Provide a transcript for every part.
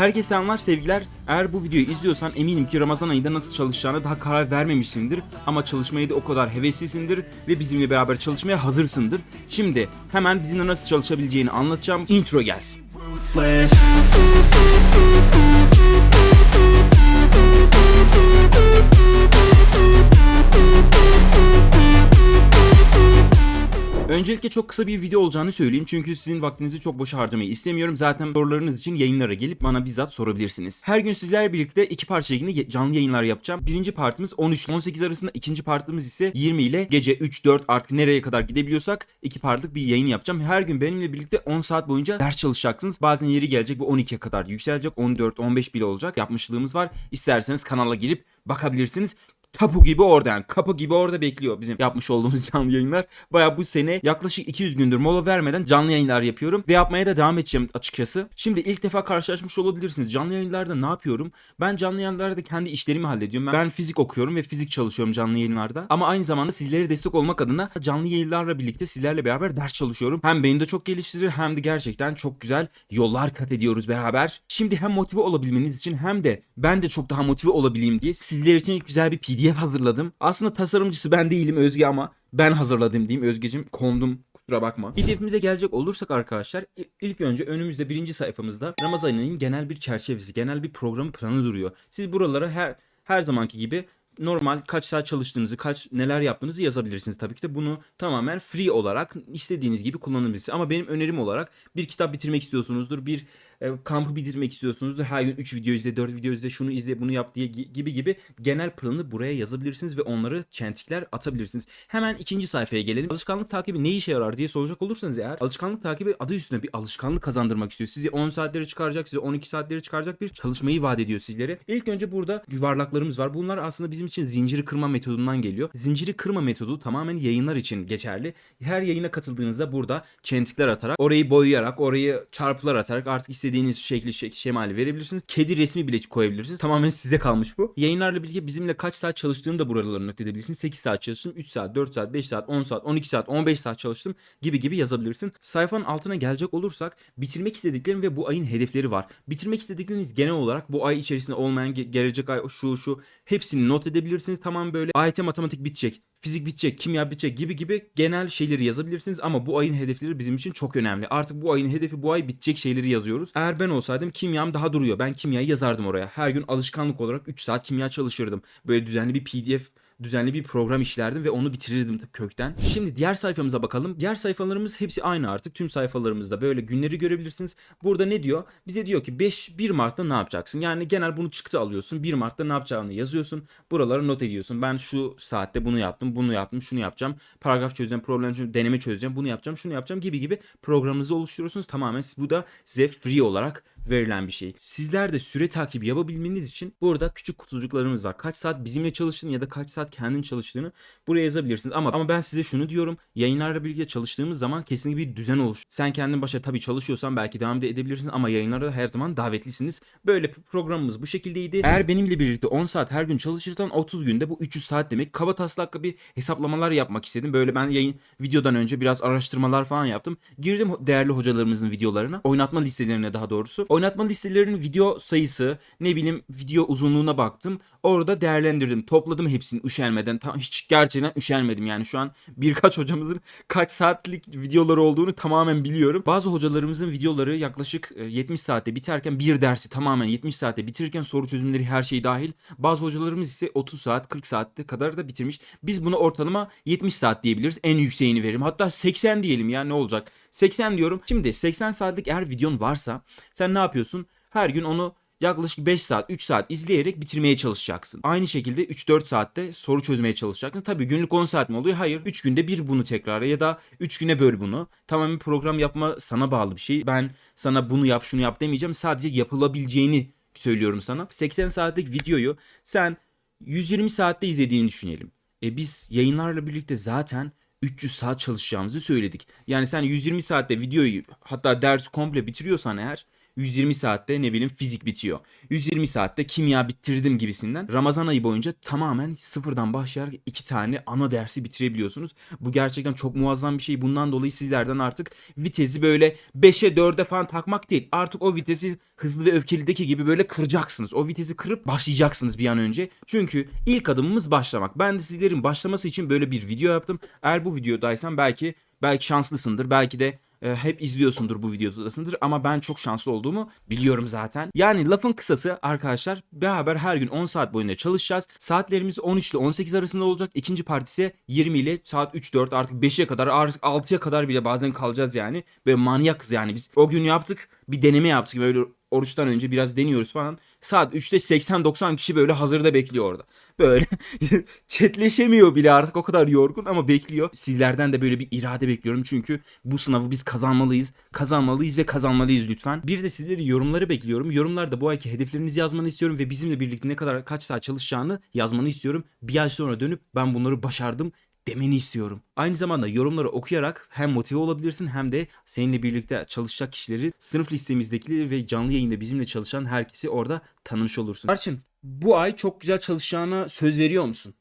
Herkese selamlar sevgiler. Eğer bu videoyu izliyorsan eminim ki Ramazan ayında nasıl çalışacağına daha karar vermemişsindir. Ama çalışmaya da o kadar heveslisindir ve bizimle beraber çalışmaya hazırsındır. Şimdi hemen bizimle nasıl çalışabileceğini anlatacağım. Intro gelsin. Öncelikle çok kısa bir video olacağını söyleyeyim çünkü sizin vaktinizi çok boşa harcamayı istemiyorum. Zaten sorularınız için yayınlara gelip bana bizzat sorabilirsiniz. Her gün sizlerle birlikte iki parça ye- canlı yayınlar yapacağım. Birinci partimiz 13-18 arasında, ikinci partimiz ise 20 ile gece 3-4 artık nereye kadar gidebiliyorsak iki partlık bir yayın yapacağım. Her gün benimle birlikte 10 saat boyunca ders çalışacaksınız. Bazen yeri gelecek bu 12'ye kadar yükselecek. 14-15 bile olacak. Yapmışlığımız var. İsterseniz kanala girip bakabilirsiniz tapu gibi orada yani kapı gibi orada bekliyor bizim yapmış olduğumuz canlı yayınlar. Baya bu sene yaklaşık 200 gündür mola vermeden canlı yayınlar yapıyorum ve yapmaya da devam edeceğim açıkçası. Şimdi ilk defa karşılaşmış olabilirsiniz. Canlı yayınlarda ne yapıyorum? Ben canlı yayınlarda kendi işlerimi hallediyorum. Ben, ben fizik okuyorum ve fizik çalışıyorum canlı yayınlarda. Ama aynı zamanda sizlere destek olmak adına canlı yayınlarla birlikte sizlerle beraber ders çalışıyorum. Hem beni de çok geliştirir hem de gerçekten çok güzel yollar kat ediyoruz beraber. Şimdi hem motive olabilmeniz için hem de ben de çok daha motive olabileyim diye sizler için güzel bir PDF hazırladım. Aslında tasarımcısı ben değilim Özge ama ben hazırladım diyeyim Özgecim. Kondum kusura bakma. PDF'imize gelecek olursak arkadaşlar ilk önce önümüzde birinci sayfamızda Ramazan ayının genel bir çerçevesi, genel bir program planı duruyor. Siz buralara her her zamanki gibi normal kaç saat çalıştığınızı, kaç neler yaptığınızı yazabilirsiniz tabii ki de bunu tamamen free olarak istediğiniz gibi kullanabilirsiniz. Ama benim önerim olarak bir kitap bitirmek istiyorsunuzdur, bir e, kampı bitirmek istiyorsunuzdur. Her gün 3 video izle, 4 video izle, şunu izle, bunu yap diye gi- gibi gibi genel planı buraya yazabilirsiniz ve onları çentikler atabilirsiniz. Hemen ikinci sayfaya gelelim. Alışkanlık takibi ne işe yarar diye soracak olursanız eğer alışkanlık takibi adı üstünde bir alışkanlık kazandırmak istiyor. Sizi 10 saatleri çıkaracak, size 12 saatleri çıkaracak bir çalışmayı vaat ediyor sizlere. İlk önce burada yuvarlaklarımız var. Bunlar aslında bizim için zinciri kırma metodundan geliyor. Zinciri kırma metodu tamamen yayınlar için geçerli. Her yayına katıldığınızda burada çentikler atarak, orayı boyayarak, orayı çarpılar atarak artık istediğiniz şekli, şek şemali verebilirsiniz. Kedi resmi bile koyabilirsiniz. Tamamen size kalmış bu. Yayınlarla birlikte bizimle kaç saat çalıştığını da buralara not edebilirsiniz. 8 saat çalıştım, 3 saat, 4 saat, 5 saat, 10 saat, 12 saat, 15 saat çalıştım gibi gibi yazabilirsin. Sayfanın altına gelecek olursak bitirmek istediklerim ve bu ayın hedefleri var. Bitirmek istedikleriniz genel olarak bu ay içerisinde olmayan ge- gelecek ay şu şu hepsini not edebilirsiniz. Tamam böyle AYT matematik bitecek fizik bitecek, kimya bitecek gibi gibi genel şeyleri yazabilirsiniz ama bu ayın hedefleri bizim için çok önemli. Artık bu ayın hedefi bu ay bitecek şeyleri yazıyoruz. Eğer ben olsaydım kimyam daha duruyor. Ben kimyayı yazardım oraya. Her gün alışkanlık olarak 3 saat kimya çalışırdım. Böyle düzenli bir PDF düzenli bir program işlerdim ve onu bitirirdim kökten. Şimdi diğer sayfamıza bakalım. Diğer sayfalarımız hepsi aynı artık. Tüm sayfalarımızda böyle günleri görebilirsiniz. Burada ne diyor? Bize diyor ki 5 1 Mart'ta ne yapacaksın? Yani genel bunu çıktı alıyorsun. 1 Mart'ta ne yapacağını yazıyorsun. Buralara not ediyorsun. Ben şu saatte bunu yaptım, bunu yaptım, şunu yapacağım. Paragraf çözeceğim, problem çözeceğim, deneme çözeceğim, bunu yapacağım, şunu yapacağım gibi gibi programınızı oluşturuyorsunuz. Tamamen bu da size free olarak verilen bir şey. Sizler de süre takibi yapabilmeniz için burada küçük kutucuklarımız var. Kaç saat bizimle çalıştığını ya da kaç saat kendin çalıştığını buraya yazabilirsiniz. Ama ama ben size şunu diyorum. Yayınlarla birlikte çalıştığımız zaman kesinlikle bir düzen olur. Sen kendin başa tabii çalışıyorsan belki devam da edebilirsin ama yayınlara her zaman davetlisiniz. Böyle programımız bu şekildeydi. Eğer benimle birlikte 10 saat her gün çalışırsan 30 günde bu 300 saat demek. Kaba taslakla bir hesaplamalar yapmak istedim. Böyle ben yayın videodan önce biraz araştırmalar falan yaptım. Girdim değerli hocalarımızın videolarına. Oynatma listelerine daha doğrusu. Oynatma listelerinin video sayısı, ne bileyim video uzunluğuna baktım. Orada değerlendirdim. Topladım hepsini üşenmeden. Tam hiç gerçekten üşenmedim yani şu an birkaç hocamızın kaç saatlik videoları olduğunu tamamen biliyorum. Bazı hocalarımızın videoları yaklaşık e, 70 saatte biterken bir dersi tamamen 70 saatte bitirirken soru çözümleri her şey dahil. Bazı hocalarımız ise 30 saat 40 saatte kadar da bitirmiş. Biz bunu ortalama 70 saat diyebiliriz. En yükseğini verim. Hatta 80 diyelim ya ne olacak? 80 diyorum. Şimdi 80 saatlik eğer videon varsa sen ne yapıyorsun? Her gün onu yaklaşık 5 saat, 3 saat izleyerek bitirmeye çalışacaksın. Aynı şekilde 3-4 saatte soru çözmeye çalışacaksın. Tabii günlük 10 saat mi oluyor? Hayır. 3 günde bir bunu tekrarla ya da 3 güne böl bunu. Tamamen program yapma sana bağlı bir şey. Ben sana bunu yap, şunu yap demeyeceğim. Sadece yapılabileceğini söylüyorum sana. 80 saatlik videoyu sen 120 saatte izlediğini düşünelim. E biz yayınlarla birlikte zaten 300 saat çalışacağımızı söyledik. Yani sen 120 saatte videoyu hatta dersi komple bitiriyorsan eğer 120 saatte ne bileyim fizik bitiyor. 120 saatte kimya bitirdim gibisinden. Ramazan ayı boyunca tamamen sıfırdan başlayarak iki tane ana dersi bitirebiliyorsunuz. Bu gerçekten çok muazzam bir şey. Bundan dolayı sizlerden artık vitesi böyle 5'e 4'e falan takmak değil. Artık o vitesi hızlı ve öfkelideki gibi böyle kıracaksınız. O vitesi kırıp başlayacaksınız bir an önce. Çünkü ilk adımımız başlamak. Ben de sizlerin başlaması için böyle bir video yaptım. Eğer bu videodaysan belki belki şanslısındır. Belki de e, hep izliyorsundur bu videodasındır ama ben çok şanslı olduğumu biliyorum zaten. Yani lafın kısası arkadaşlar beraber her gün 10 saat boyunca çalışacağız. Saatlerimiz 13 ile 18 arasında olacak. İkinci partisi 20 ile saat 3-4 artık 5'e kadar artık 6'ya kadar bile bazen kalacağız yani. Böyle manyakız yani biz. O gün yaptık bir deneme yaptık böyle oruçtan önce biraz deniyoruz falan. Saat 3'te 80-90 kişi böyle hazırda bekliyor orada. Böyle chatleşemiyor bile artık o kadar yorgun ama bekliyor. Sizlerden de böyle bir irade bekliyorum çünkü bu sınavı biz kazanmalıyız. Kazanmalıyız ve kazanmalıyız lütfen. Bir de sizleri yorumları bekliyorum. Yorumlarda bu ayki hedeflerinizi yazmanı istiyorum ve bizimle birlikte ne kadar kaç saat çalışacağını yazmanı istiyorum. Bir ay sonra dönüp ben bunları başardım demeni istiyorum. Aynı zamanda yorumları okuyarak hem motive olabilirsin hem de seninle birlikte çalışacak kişileri sınıf listemizdekileri ve canlı yayında bizimle çalışan herkesi orada tanımış olursun. Arçın bu ay çok güzel çalışacağına söz veriyor musun?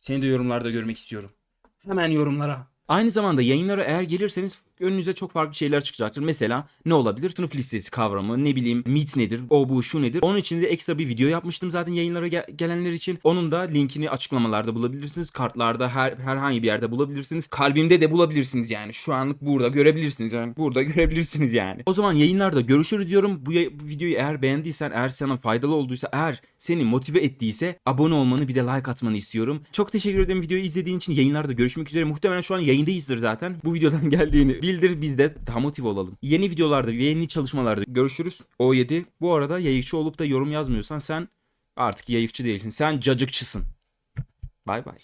Seni de yorumlarda görmek istiyorum. Hemen yorumlara. Aynı zamanda yayınlara eğer gelirseniz önünüze çok farklı şeyler çıkacaktır. Mesela ne olabilir? Sınıf listesi kavramı, ne bileyim meet nedir, o bu şu nedir. Onun için de ekstra bir video yapmıştım zaten yayınlara gel- gelenler için. Onun da linkini açıklamalarda bulabilirsiniz. Kartlarda her herhangi bir yerde bulabilirsiniz. Kalbimde de bulabilirsiniz yani. Şu anlık burada görebilirsiniz yani. Burada görebilirsiniz yani. O zaman yayınlarda görüşürüz diyorum. Bu, bu videoyu eğer beğendiysen, eğer sana faydalı olduysa, eğer seni motive ettiyse abone olmanı bir de like atmanı istiyorum. Çok teşekkür ederim videoyu izlediğin için. Yayınlarda görüşmek üzere. Muhtemelen şu an yayındayızdır zaten. Bu videodan geldiğini bildir biz de daha motive olalım. Yeni videolarda yeni çalışmalarda görüşürüz. O7. Bu arada yayıkçı olup da yorum yazmıyorsan sen artık yayıkçı değilsin. Sen cacıkçısın. Bay bay.